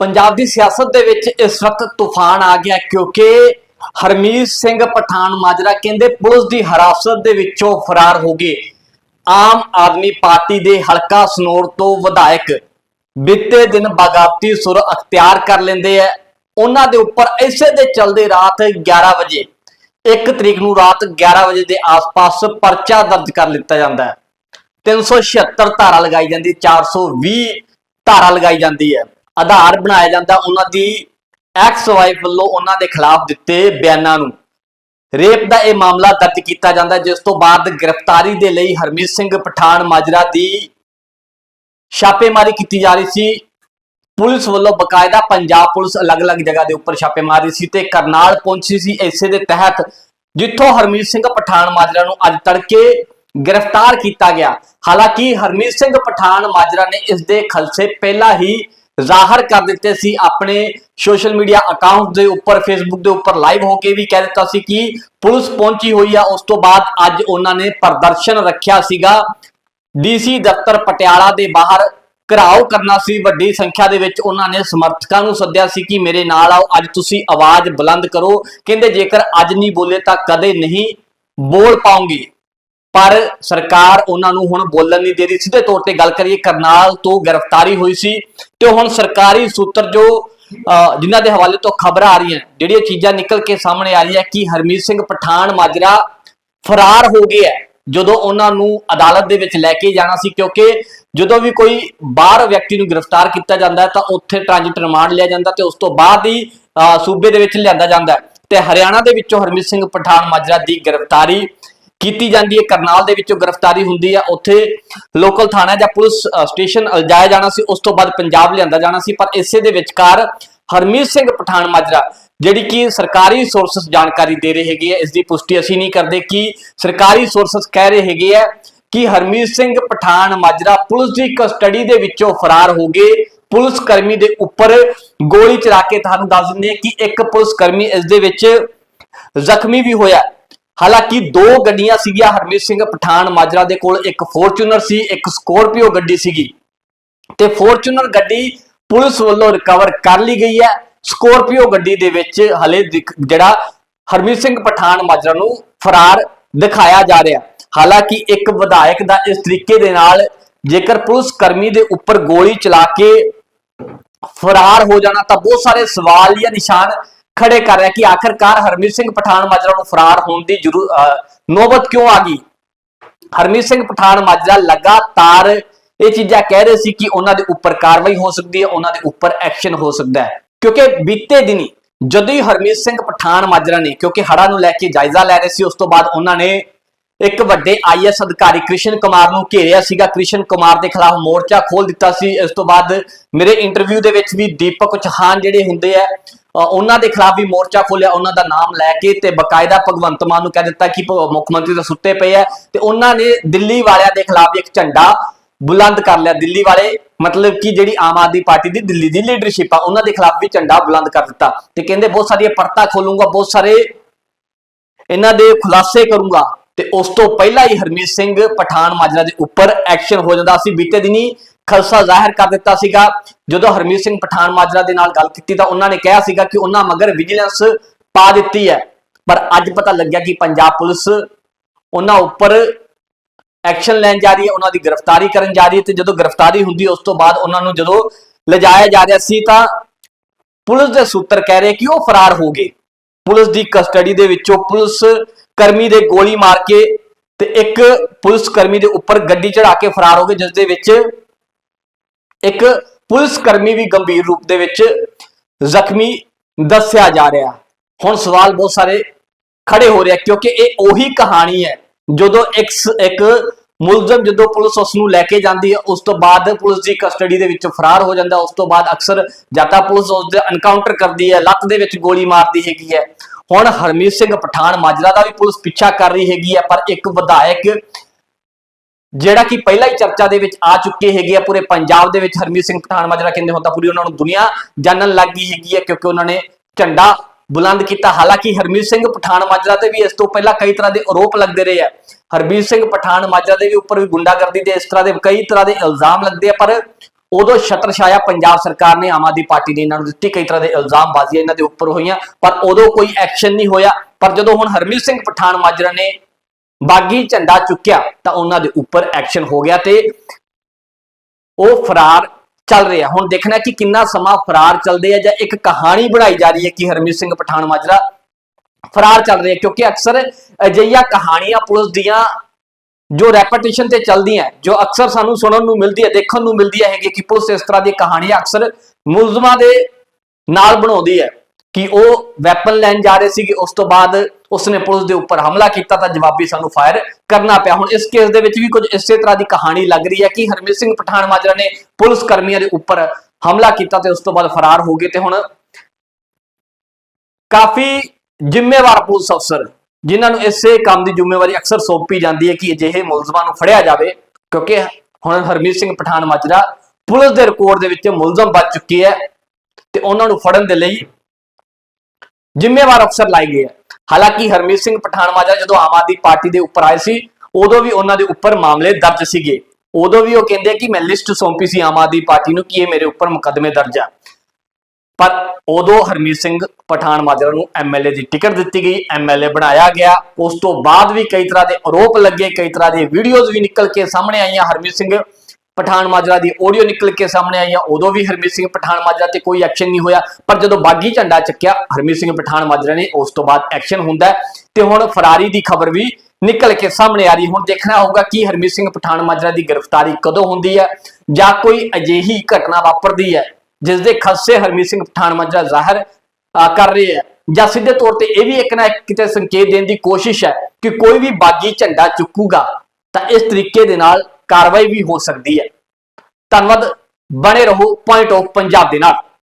ਪੰਜਾਬ ਦੀ ਸਿਆਸਤ ਦੇ ਵਿੱਚ ਇਸ ਵਕਤ ਤੂਫਾਨ ਆ ਗਿਆ ਕਿਉਂਕਿ ਹਰਮੀਤ ਸਿੰਘ ਪਠਾਨ ਮਾਜਰਾ ਕਹਿੰਦੇ ਪੁਲਿਸ ਦੀ ਹਰਾਸਤ ਦੇ ਵਿੱਚੋਂ ਫਰਾਰ ਹੋ ਗਏ। ਆਮ ਆਦਮੀ ਪਾਰਟੀ ਦੇ ਹਲਕਾ ਸਨੋਰ ਤੋਂ ਵਿਧਾਇਕ ਬੀਤੇ ਦਿਨ ਬਗਾਵਤੀ ਸੁਰ ਅਖਤਿਆਰ ਕਰ ਲੈਂਦੇ ਆ। ਉਹਨਾਂ ਦੇ ਉੱਪਰ ਇਸੇ ਦੇ ਚਲਦੇ ਰਾਤ 11 ਵਜੇ 1 ਤਰੀਕ ਨੂੰ ਰਾਤ 11 ਵਜੇ ਦੇ ਆਸ-ਪਾਸ ਪਰਚਾ ਦਰਜ ਕਰ ਲਿੱਤਾ ਜਾਂਦਾ ਹੈ। 376 ਧਾਰਾ ਲਗਾਈ ਜਾਂਦੀ 420 ਧਾਰਾ ਲਗਾਈ ਜਾਂਦੀ ਹੈ। ਆਧਾਰ ਬਣਾਇਆ ਜਾਂਦਾ ਉਹਨਾਂ ਦੀ ਐਕਸ ਵਾਈਫ ਵੱਲੋਂ ਉਹਨਾਂ ਦੇ ਖਿਲਾਫ ਦਿੱਤੇ ਬਿਆਨਾਂ ਨੂੰ। ਰੇਪ ਦਾ ਇਹ ਮਾਮਲਾ ਦਰਜ ਕੀਤਾ ਜਾਂਦਾ, ਜਿਸ ਤੋਂ ਬਾਅਦ ਗ੍ਰਿਫਤਾਰੀ ਦੇ ਲਈ ਹਰਮੀਤ ਸਿੰਘ ਪਠਾਨ ਮਾਜਰਾ ਦੀ ਛਾਪੇਮਾਰੀ ਕੀਤੀ ਜਾ ਰਹੀ ਸੀ। ਪੁਲਿਸ ਵੱਲੋਂ ਬਕਾਇਦਾ ਪੰਜਾਬ ਪੁਲਿਸ ਅਲੱਗ-ਅਲੱਗ ਜਗ੍ਹਾ ਦੇ ਉੱਪਰ ਛਾਪੇਮਾਰੀ ਸੀ ਤੇ ਕਰਨਾਲ ਪਹੁੰਚੀ ਸੀ ਇਸੇ ਦੇ ਤਹਿਤ, ਜਿੱਥੋਂ ਹਰਮੀਤ ਸਿੰਘ ਪਠਾਨ ਮਾਜਰਾ ਨੂੰ ਅੱਜ ਤੜਕੇ ਗ੍ਰਿਫਤਾਰ ਕੀਤਾ ਗਿਆ। ਹਾਲਾਂਕਿ ਹਰਮੀਤ ਸਿੰਘ ਪਠਾਨ ਮਾਜਰਾ ਨੇ ਇਸ ਦੇ ਖਲਸੇ ਪਹਿਲਾਂ ਹੀ ਜ਼ਾਹਰ ਕਰ ਦਿੱਤੇ ਸੀ ਆਪਣੇ ਸੋਸ਼ਲ ਮੀਡੀਆ ਅਕਾਊਂਟ ਦੇ ਉੱਪਰ ਫੇਸਬੁੱਕ ਦੇ ਉੱਪਰ ਲਾਈਵ ਹੋ ਕੇ ਵੀ ਕਹਿ ਦਿੱਤਾ ਸੀ ਕਿ ਪੁਲਿਸ ਪਹੁੰਚੀ ਹੋਈ ਆ। ਉਸ ਤੋਂ ਬਾਅਦ ਅੱਜ ਉਹਨਾਂ ਨੇ ਪ੍ਰਦਰਸ਼ਨ ਰੱਖਿਆ ਸੀਗਾ। ਡੀਸੀ ਦਫ਼ਤਰ ਪਟਿਆਲਾ ਦੇ ਬਾਹਰ ਘਰਾਓ ਕਰਨਾ ਸੀ। ਵੱਡੀ ਸੰਖਿਆ ਦੇ ਵਿੱਚ ਉਹਨਾਂ ਨੇ ਸਮਰਥਕਾਂ ਨੂੰ ਸੱਦਿਆ ਸੀ ਕਿ ਮੇਰੇ ਨਾਲ ਆਓ, ਅੱਜ ਤੁਸੀਂ ਆਵਾਜ਼ ਬੁਲੰਦ ਕਰੋ। ਕਹਿੰਦੇ ਜੇਕਰ ਅੱਜ ਨਹੀਂ ਬੋਲੇ ਤਾਂ ਕਦੇ ਨਹੀਂ ਬੋਲ ਪਾਉਂਗੇ। ਪਰ ਸਰਕਾਰ ਉਹਨਾਂ ਨੂੰ ਹੁਣ ਬੋਲਣ ਨਹੀਂ ਦੇ ਰਹੀ। ਸਿੱਧੇ ਤੌਰ ਤੇ ਗੱਲ ਕਰੀਏ ਕਰਨਾਲ ਤੋਂ ਗ੍ਰਿਫਤਾਰੀ ਹੋਈ ਸੀ ਤੇ ਹੁਣ ਸਰਕਾਰੀ ਸੂਤਰ ਜੋ ਅਹ, ਜਿਨ੍ਹਾਂ ਦੇ ਹਵਾਲੇ ਤੋਂ ਖਬਰਾਂ ਆ ਰਹੀਆਂ ਜਿਹੜੀਆਂ ਚੀਜ਼ਾਂ ਨਿਕਲ ਕੇ ਸਾਹਮਣੇ ਆ ਰਹੀਆਂ ਕਿ ਹਰਮੀਤ ਸਿੰਘ ਪਠਾਨ ਮਾਜਰਾ ਫਰਾਰ ਹੋ ਗਿਆ ਹੈ ਜਦੋਂ ਉਹਨਾਂ ਨੂੰ ਅਦਾਲਤ ਦੇ ਵਿੱਚ ਲੈ ਕੇ ਜਾਣਾ ਸੀ ਕਿਉਂਕਿ ਜਦੋਂ ਵੀ ਕੋਈ ਬਾਹਰ ਵਿਅਕਤੀ ਨੂੰ ਗ੍ਰਿਫਤਾਰ ਕੀਤਾ ਜਾਂਦਾ ਤਾਂ ਉੱਥੇ ਟ੍ਰਾਂਜ਼ਿਟ ਰਿਮਾਂਡ ਲਿਆ ਜਾਂਦਾ ਤੇ ਉਸ ਤੋਂ ਬਾਅਦ ਹੀ ਅਹ, ਸੂਬੇ ਦੇ ਵਿੱਚ ਲਿਆਂਦਾ ਜਾਂਦਾ ਹੈ। ਤੇ ਹਰਿਆਣਾ ਦੇ ਵਿੱਚੋਂ ਹਰਮੀਤ ਸਿੰਘ ਪਠਾਨ ਮਾਜਰਾ ਦੀ ਗ੍ਰਿਫਤਾਰੀ ਕੀਤੀ ਜਾਂਦੀ ਹੈ। ਕਰਨਾਲ ਦੇ ਵਿੱਚੋਂ ਗ੍ਰਿਫਤਾਰੀ ਹੁੰਦੀ ਹੈ ਉੱਥੇ ਲੋਕਲ ਥਾਣਾ ਜਾਂ ਪੁਲਿਸ ਸਟੇਸ਼ਨ ਅਲਜਾਇਆ ਜਾਣਾ ਸੀ। ਉਸ ਤੋਂ ਬਾਅਦ ਪੰਜਾਬ ਲਿਆਂਦਾ ਜਾਣਾ ਸੀ। ਪਰ ਇਸੇ ਦੇ ਵਿਚਕਾਰ ਹਰਮੀਤ ਸਿੰਘ ਪਠਾਨ ਮਾਜਰਾ, ਜਿਹੜੀ ਕਿ ਸਰਕਾਰੀ ਸੋਰਸਸ ਜਾਣਕਾਰੀ ਦੇ ਰਹੇ ਹੈਗੇ ਆ, ਇਸ ਦੀ ਪੁਸ਼ਟੀ ਅਸੀਂ ਨਹੀਂ ਕਰਦੇ। ਕਿ ਸਰਕਾਰੀ ਸੋਰਸਸ ਕਹਿ ਰਹੇ ਹੈਗੇ ਆ ਕਿ ਹਰਮੀਤ ਸਿੰਘ ਪਠਾਨ ਮਾਜਰਾ ਪੁਲਿਸ ਦੀ ਕਸਟਡੀ ਦੇ ਵਿੱਚੋਂ ਫਰਾਰ ਹੋ ਗਏ। ਪੁਲਿਸ ਕਰਮੀ ਦੇ ਉੱਪਰ ਗੋਲੀ ਚਲਾ ਕੇ ਤੁਹਾਨੂੰ ਦੱਸ ਦਿੰਦੇ ਹਾਂ ਕਿ ਇੱਕ ਪੁਲਿਸ ਕਰਮੀ ਇਸ ਦੇ ਵਿੱਚ ਜ਼ਖਮੀ ਵੀ ਹੋਇਆ। ਹਾਲਾਂਕਿ ਦੋ ਗੱਡੀਆਂ ਸੀਗੀਆਂ ਹਰਮੀਤ ਸਿੰਘ ਪਠਾਨ ਮਾਜਰਾ ਦੇ ਕੋਲ, ਇੱਕ ਫੋਰਚੂਨਰ ਸੀ, ਇੱਕ ਸਕੋਰਪੀਓ ਗੱਡੀ ਸੀਗੀ। ਤੇ ਫੋਰਚੂਨਰ ਗੱਡੀ ਪੁਲਿਸ ਵੱਲੋਂ ਰਿਕਵਰ ਕਰ ਲਈ ਗਈ ਹੈ। ਸਕੋਰਪੀਓ ਗੱਡੀ ਦੇ ਵਿੱਚ ਹਲੇ ਜਿਹੜਾ ਹਰਮੀਤ ਸਿੰਘ ਪਠਾਨ ਮਾਜਰਾ ਨੂੰ ਫਰਾਰ ਦਿਖਾਇਆ ਜਾ ਰਿਹਾ। ਹਾਲਾਂਕਿ ਇੱਕ ਵਿਧਾਇਕ ਦਾ ਇਸ ਤਰੀਕੇ ਦੇ ਨਾਲ ਜੇਕਰ ਪੁਲਿਸ ਕਰਮੀ ਦੇ ਉੱਪਰ ਗੋਲੀ ਚਲਾ ਕੇ ਫਰਾਰ ਹੋ ਜਾਣਾ, ਤਾਂ ਬਹੁਤ ਸਾਰੇ ਸਵਾਲ ਜਾਂ ਨਿਸ਼ਾਨ ਖੜੇ ਕਰ ਰਿਹਾ ਕਿ ਆਖਰਕਾਰ ਹਰਮੀਤ ਸਿੰਘ ਪਠਾਨ ਮਾਜਰਾ ਨੂੰ ਫਰਾਰ ਹੋਣ ਦੀ ਜ਼ਰੂਰ ਨੌਬਤ ਕਿਉਂ ਆ ਗਈ? ਹਰਮੀਤ ਸਿੰਘ ਪਠਾਨ ਮਾਜਰਾ ਲਗਾਤਾਰ ਇਹ ਚੀਜ਼ਾਂ ਕਹਿ ਰਹੇ ਸੀ ਕਿ ਉਹਨਾਂ ਦੇ ਉੱਪਰ ਕਾਰਵਾਈ ਹੋ ਸਕਦੀ ਹੈ, ਉਹਨਾਂ ਦੇ ਉੱਪਰ ਐਕਸ਼ਨ ਹੋ ਸਕਦਾ ਹੈ। ਕਿਉਂਕਿ ਬੀਤੇ ਦਿਨੀ ਜਦੋਂ ਹੀ ਹਰਮੀਤ ਸਿੰਘ ਪਠਾਨ ਮਾਜਰਾ ਨੇ, ਕਿਉਂਕਿ ਹੜਾ ਨੂੰ ਲੈ ਕੇ ਜਾਇਜ਼ਾ ਲੈ ਰਹੇ ਸੀ, ਉਸ ਤੋਂ ਬਾਅਦ ਉਹਨਾਂ ਨੇ ਇੱਕ ਵੱਡੇ ਆਈਐਸ ਅਧਿਕਾਰੀ ਕ੍ਰਿਸ਼ਨ ਕੁਮਾਰ ਨੂੰ ਘੇਰਿਆ ਸੀਗਾ। ਕ੍ਰਿਸ਼ਨ ਕੁਮਾਰ ਦੇ ਖਿਲਾਫ ਮੋਰਚਾ ਖੋਲ ਦਿੱਤਾ ਸੀ। ਇਸ ਤੋਂ ਬਾਅਦ ਮੇਰੇ ਇੰਟਰਵਿਊ ਦੇ ਵਿੱਚ ਵੀ ਦੀਪਕ ਚੌਹਾਨ ਜਿਹੜੇ ਹੁੰਦੇ ਆ ਉਹਨਾਂ ਦੇ ਖਿਲਾਫ ਵੀ ਮੋਰਚਾ ਖੋਲਿਆ ਉਹਨਾਂ ਦਾ ਨਾਮ ਲੈ ਕੇ ਤੇ ਬਕਾਇਦਾ ਭਗਵੰਤ ਮਾਨ ਨੂੰ ਕਹਿ ਦਿੱਤਾ ਕਿ ਮੁੱਖ ਮੰਤਰੀ ਤਾਂ ਸੁੱਤੇ ਪਏ ਆ। ਤੇ ਉਹਨਾਂ ਨੇ ਦਿੱਲੀ ਵਾਲਿਆਂ ਦੇ ਖਿਲਾਫ ਇੱਕ ਝੰਡਾ ਬੁਲੰਦ ਕਰ ਲਿਆ। ਦਿੱਲੀ ਵਾਲੇ ਮਤਲਬ ਕਿ ਜਿਹੜੀ ਆਮ ਆਦਮੀ ਪਾਰਟੀ ਦੀ ਦਿੱਲੀ ਦੀ ਲੀਡਰਸ਼ਿਪ ਆ, ਉਹਨਾਂ ਦੇ ਖਿਲਾਫ ਵੀ ਝੰਡਾ ਬੁਲੰਦ ਕਰ ਦਿੱਤਾ। ਤੇ ਕਹਿੰਦੇ ਬਹੁਤ ਸਾਰੀਆਂ ਪਰਤਾਂ ਖੋਲੂੰਗਾ, ਬਹੁਤ ਸਾਰੇ ਇਹਨਾਂ ਦੇ ਖੁਲਾਸੇ ਕਰੂੰਗਾ। ਤੇ ਉਸ ਤੋਂ ਪਹਿਲਾਂ ਹੀ ਹਰਮੀਤ ਸਿੰਘ ਪਠਾਨ ਮਾਜਰਾ ਦੇ ਉੱਪਰ ਐਕਸ਼ਨ ਹੋ ਜਾਂਦਾ ਸੀ। ਬੀਤੇ ਦਿਨੀ ਖਲਸਾ ਜ਼ਾਹਿਰ ਕਰ ਦਿੱਤਾ ਸੀਗਾ। ਜਦੋਂ ਹਰਮੀਤ ਸਿੰਘ ਪਠਾਨ ਮਾਜਰਾ ਦੇ ਨਾਲ ਗੱਲ ਕੀਤੀ ਤਾਂ ਉਹਨਾਂ ਨੇ ਕਿਹਾ ਸੀਗਾ ਕਿ ਉਹਨਾਂ ਮਗਰ ਵਿਜੀਲੈਂਸ ਪਾ ਦਿੱਤੀ ਹੈ। ਪਰ ਅੱਜ ਪਤਾ ਲੱਗਿਆ ਕਿ ਪੰਜਾਬ ਪੁਲਿਸ ਉਹਨਾਂ ਉੱਪਰ ਐਕਸ਼ਨ ਲੈਣ ਜਾ ਰਹੀ ਹੈ, ਉਹਨਾਂ ਦੀ ਗ੍ਰਿਫਤਾਰੀ ਕਰਨ ਜਾ ਰਹੀ ਹੈ ਤੇ ਜਦੋਂ ਗ੍ਰਿਫਤਾਰੀ ਹੁੰਦੀ ਉਸ ਤੋਂ ਬਾਅਦ ਉਹਨਾਂ ਨੂੰ ਜਦੋਂ ਲਿਜਾਇਆ ਜਾ ਰਿਹਾ ਸੀ ਤਾਂ ਪੁਲਿਸ ਦੇ ਸੂਤਰ ਕਹਿ ਰਹੇ ਕਿ ਉਹ ਫਰਾਰ ਹੋ ਗਏ। ਪੁਲਿਸ ਦੀ ਕਸਟਡੀ ਦੇ ਵਿੱਚੋਂ ਪੁਲਿਸ ਕਰਮੀ ਦੇ ਗੋਲੀ ਮਾਰ ਕੇ ਤੇ ਇੱਕ ਪੁਲਿਸ ਕਰਮੀ ਦੇ ਉੱਪਰ ਗੱਡੀ ਚੜਾ ਕੇ ਫਰਾਰ ਹੋ ਗਏ, ਜਿਸ ਦੇ ਵਿੱਚ ਇੱਕ ਪੁਲਿਸ ਕਰਮੀ ਵੀ ਗੰਭੀਰ ਰੂਪ ਦੇ ਵਿੱਚ ਜ਼ਖਮੀ ਦੱਸਿਆ ਜਾ ਰਿਹਾ। ਹੁਣ ਸਵਾਲ ਬਹੁਤ ਸਾਰੇ ਖੜੇ ਹੋ ਰਿਹਾ ਕਿਉਂਕਿ ਇਹ ਉਹੀ ਕਹਾਣੀ ਹੈ, ਜਦੋਂ ਇੱਕ ਇੱਕ ਮੁਲਜ਼ਮ ਜਦੋਂ ਪੁਲਿਸ ਉਸ ਨੂੰ ਲੈ ਕੇ ਜਾਂਦੀ ਹੈ, ਉਸ ਤੋਂ ਬਾਅਦ ਪੁਲਿਸ ਦੀ ਕਸਟਡੀ ਦੇ ਵਿੱਚ ਫਰਾਰ ਹੋ ਜਾਂਦਾ, ਉਸ ਤੋਂ ਬਾਅਦ ਅਕਸਰ ਜਾਤਾ ਪੁਲਿਸ ਉਸ ਦੇ ਐਨਕਾਊਂਟਰ ਕਰਦੀ ਹੈ, ਲੱਤ ਦੇ ਵਿੱਚ ਗੋਲੀ ਮਾਰਦੀ ਹੈਗੀ ਹੈ। ਹੁਣ ਹਰਮੀਤ ਸਿੰਘ ਪਠਾਨ ਮਾਜਰਾ ਦਾ ਵੀ ਪੁਲਿਸ ਪਿੱਛਾ ਕਰ ਰਹੀ ਹੈਗੀ ਹੈ, ਪਰ ਇੱਕ ਵਿਧਾਇਕ ਜਿਹੜਾ ਕਿ ਪਹਿਲਾਂ ਹੀ ਚਰਚਾ ਦੇ ਵਿੱਚ ਆ ਚੁੱਕੇ ਹੈਗੇ ਆ ਪੂਰੇ ਪੰਜਾਬ ਦੇ ਵਿੱਚ, ਹਰਮੀਤ ਸਿੰਘ ਪਠਾਨ ਮਾਜਰਾ ਕਹਿੰਦੇ ਹੁੰਦਾ ਪੂਰੀ ਉਹਨਾਂ ਨੂੰ ਦੁਨੀਆ ਜਾਣਨ ਲੱਗ ਗਈ ਹੈਗੀ ਹੈ ਕਿਉਂਕਿ ਉਹਨਾਂ ਨੇ ਝੰਡਾ ਬੁਲੰਦ ਕੀਤਾ। ਹਾਲਾਂਕਿ ਹਰਮੀਤ ਸਿੰਘ ਪਠਾਨ ਮਾਜਰਾ ਤੇ ਵੀ ਇਸ ਤੋਂ ਪਹਿਲਾਂ ਕਈ ਤਰ੍ਹਾਂ ਦੇ ਆਰੋਪ ਲੱਗਦੇ ਰਹੇ ਆ। ਹਰਮੀਤ ਸਿੰਘ ਪਠਾਨ ਮਾਜਰਾ ਦੇ ਵੀ ਉੱਪਰ ਵੀ ਗੁੰਡਾਗਰਦੀ ਦੇ ਇਸ ਤਰ੍ਹਾਂ ਦੇ ਕਈ ਤਰ੍ਹਾਂ ਦੇ ਇਲਜ਼ਾਮ ਲੱਗਦੇ ਆ, ਪਰ ਉਦੋਂ ਛਤਰ ਛਾਇਆ ਪੰਜਾਬ ਸਰਕਾਰ ਨੇ ਆਮ ਆਦਮੀ ਪਾਰਟੀ ਨੇ ਇਹਨਾਂ ਨੂੰ ਦਿੱਤੀ। ਕਈ ਤਰ੍ਹਾਂ ਦੇ ਇਲਜ਼ਾਮ ਬਾਜ਼ੀਆਂ ਇਹਨਾਂ ਦੇ ਉੱਪਰ ਹੋਈਆਂ, ਪਰ ਉਦੋਂ ਕੋਈ ਐਕਸ਼ਨ ਨਹੀਂ ਹੋਇਆ। ਪਰ ਜਦੋਂ ਹੁਣ ਹਰਮੀਤ ਸਿੰਘ ਪਠਾਨ ਮਾਜਰਾ ਨੇ ਬਾਗੀ ਝੰਡਾ ਚੁੱਕਿਆ ਤਾਂ ਉਹਨਾਂ ਦੇ ਉੱਪਰ ਐਕਸ਼ਨ ਹੋ ਗਿਆ ਤੇ ਉਹ ਫਰਾਰ ਚੱਲ ਰਿਹਾ ਹੁਣ ਦੇਖਣਾ ਕਿ ਕਿੰਨਾ ਸਮਾਂ ਫਰਾਰ ਚੱਲਦੇ ਆ ਜਾਂ ਇੱਕ ਕਹਾਣੀ ਬਣਾਈ ਜਾ ਰਹੀ ਹੈ ਕਿ ਹਰਮੀਤ ਸਿੰਘ ਪਠਾਨ ਮਾਜਰਾ ਫਰਾਰ ਚੱਲ ਰਿਹਾ ਕਿਉਂਕਿ ਅਕਸਰ ਅਜਿਹੀਆਂ ਕਹਾਣੀਆਂ ਪੁਲਿਸ ਦੀਆਂ ਜੋ ਰੈਪੀਟੀਸ਼ਨ ਤੇ ਚੱਲਦੀਆਂ ਜੋ ਅਕਸਰ ਸਾਨੂੰ ਸੁਣਨ ਨੂੰ ਮਿਲਦੀ ਹੈ, ਦੇਖਣ ਨੂੰ ਮਿਲਦੀ ਹੈ ਕਿ ਪੁਲਿਸ ਇਸ ਤਰ੍ਹਾਂ ਦੀ ਕਹਾਣੀਆਂ ਅਕਸਰ ਮੁਲਜ਼ਮਾਂ ਦੇ ਨਾਲ ਬਣਾਉਂਦੀ ਹੈ ਕਿ ਉਹ ਵੈਪਨ ਲੈਣ ਜਾ ਰਹੇ ਸੀਗੇ। ਉਸ ਤੋਂ ਬਾਅਦ ਉਸਨੇ ਪੁਲਿਸ ਦੇ ਉੱਪਰ ਹਮਲਾ ਕੀਤਾ ਤਾਂ ਜਵਾਬੀ ਸਾਨੂੰ ਫਾਇਰ ਕਰਨਾ ਪਿਆ। ਹੁਣ ਇਸ ਕੇਸ ਦੇ ਵਿੱਚ ਵੀ ਕੁਝ ਇਸੇ ਤਰ੍ਹਾਂ ਦੀ ਕਹਾਣੀ ਲੱਗ ਰਹੀ ਹੈ ਕਿ ਹਰਮੀਤ ਸਿੰਘ ਪਠਾਨ ਮਾਜਰਾ ਨੇ ਪੁਲਿਸ ਕਰਮੀਆਂ ਦੇ ਉੱਪਰ ਹਮਲਾ ਕੀਤਾ ਤੇ ਉਸ ਤੋਂ ਬਾਅਦ ਫਰਾਰ ਹੋ ਗਏ ਤੇ ਹੁਣ ਕਾਫੀ ਜ਼ਿੰਮੇਵਾਰ ਪੁਲਿਸ ਅਫਸਰ, ਜਿਨ੍ਹਾਂ ਨੂੰ ਇਸੇ ਕੰਮ ਦੀ ਜ਼ਿੰਮੇਵਾਰੀ ਅਕਸਰ ਸੌਂਪੀ ਜਾਂਦੀ ਹੈ ਕਿ ਅਜਿਹੇ ਮੁਲਜ਼ਮਾਂ ਨੂੰ ਫੜਿਆ ਜਾਵੇ, ਕਿਉਂਕਿ ਹੁਣ ਹਰਮੀਤ ਸਿੰਘ ਪਠਾਨ ਮਾਜਰਾ ਪੁਲਿਸ ਦੇ ਰਿਕਾਰਡ ਦੇ ਵਿੱਚ ਮੁਲਜ਼ਮ ਬਚ ਚੁੱਕੀ ਹੈ ਤੇ ਉਹਨਾਂ ਨੂੰ ਫੜਨ ਦੇ ਲਈ ਜ਼ਿੰਮੇਵਾਰ ਅਫਸਰ ਲਾਏ ਗਏ ਹੈ। ਹਾਲਾਂਕਿ ਹਰਮੀਤ ਸਿੰਘ ਪਠਾਨ ਜਦੋਂ ਆਮ ਆਦਮੀ ਪਾਰਟੀ ਦੇ ਉੱਪਰ ਆਏ ਸੀ, ਉਦੋਂ ਵੀ ਉਹਨਾਂ ਦੇ ਉੱਪਰ ਮਾਮਲੇ ਦਰਜ ਸੀਗੇ। ਉਦੋਂ ਵੀ ਉਹ ਕਹਿੰਦੇ ਕਿ ਮੈਂ ਲਿਸਟ ਸੌਂਪੀ ਸੀ ਆਮ ਆਦਮੀ ਪਾਰਟੀ ਨੂੰ ਕਿ ਇਹ ਮੇਰੇ ਉੱਪਰ ਮੁਕੱਦਮੇ ਦਰਜ ਆ। ਪਰ ਉਦੋਂ ਹਰਮੀਤ ਸਿੰਘ ਪਠਾਨ ਮਾਜਰਾ ਨੂੰ ਐਮਐਲਏ ਦੀ ਟਿਕਟ ਦਿੱਤੀ ਗਈ ਐਮਐਲਏ ਬਣਾਇਆ ਗਿਆ। ਉਸ ਤੋਂ ਬਾਅਦ ਵੀ ਕਈ ਤਰ੍ਹਾਂ ਦੇ ਆਰੋਪ ਲੱਗੇ, ਕਈ ਤਰ੍ਹਾਂ ਦੇ ਵੀਡੀਓਜ਼ ਵੀ ਨਿਕਲ ਕੇ ਸਾਹਮਣੇ ਆਈਆਂ ਹਰਮੀਤ ਸਿੰਘ। ਪਠਾਨ ਮਾਜਰਾ ਦੀ ਆਡੀਓ ਨਿਕਲ ਕੇ ਸਾਹਮਣੇ ਆਈ ਆ, ਉਦੋਂ ਵੀ ਹਰਮੀਤ ਸਿੰਘ ਪਠਾਨ ਮਾਜਰਾ ਤੇ ਕੋਈ ਐਕਸ਼ਨ ਨਹੀਂ ਹੋਇਆ, ਪਰ ਜਦੋਂ ਬਾਗੀ ਝੰਡਾ ਚੱਕਿਆ, ਹਰਮੀਤ ਸਿੰਘ ਪਠਾਨ ਮਾਜਰਾ ਨੇ ਉਸ ਤੋਂ ਬਾਅਦ ਐਕਸ਼ਨ ਹੁੰਦਾ ਤੇ ਹੁਣ ਫਰਾਰੀ ਦੀ ਖਬਰ ਵੀ ਨਿਕਲ ਕੇ ਸਾਹਮਣੇ ਆ ਰਹੀ, ਹੁਣ ਦੇਖਣਾ ਹੋਊਗਾ ਕਿ ਹਰਮੀਤ ਸਿੰਘ ਪਠਾਨ ਮਾਜਰਾ ਦੀ ਗ੍ਰਿਫਤਾਰੀ ਕਦੋਂ ਹੁੰਦੀ ਹੈ, ਜਾਂ ਕੋਈ ਅਜਿਹੀ ਘਟਨਾ ਵਾਪਰਦੀ ਹੈ, ਜਿਸ ਦੇ ਖਦਸ਼ੇ ਹਰਮੀਤ ਸਿੰਘ ਪਠਾਨ ਮਾਜਰਾ ਜ਼ਾਹਰ ਕਰ ਰਹੇ ਹੈ। ਜਾਂ ਸਿੱਧੇ ਤੌਰ ਤੇ ਇਹ ਵੀ ਇੱਕ ਨਾ ਕਿਤੇ ਸੰਕੇਤ ਦੇਣ ਦੀ ਕੋਸ਼ਿਸ਼ ਹੈ ਕਿ ਕੋਈ ਵੀ ਬਾਗੀ ਝੰਡਾ ਚੁੱਕੂਗਾ, ਤਾਂ ਇਸ ਤਰੀਕੇ ਦੇ ਨਾਲ ਕਾਰਵਾਈ ਵੀ ਹੋ ਸਕਦੀ ਹੈ। ਧੰਨਵਾਦ। ਬਣੇ ਰਹੋ ਪੁਆਇੰਟ ਆਫ ਪੰਜਾਬ ਦੇ ਨਾਲ।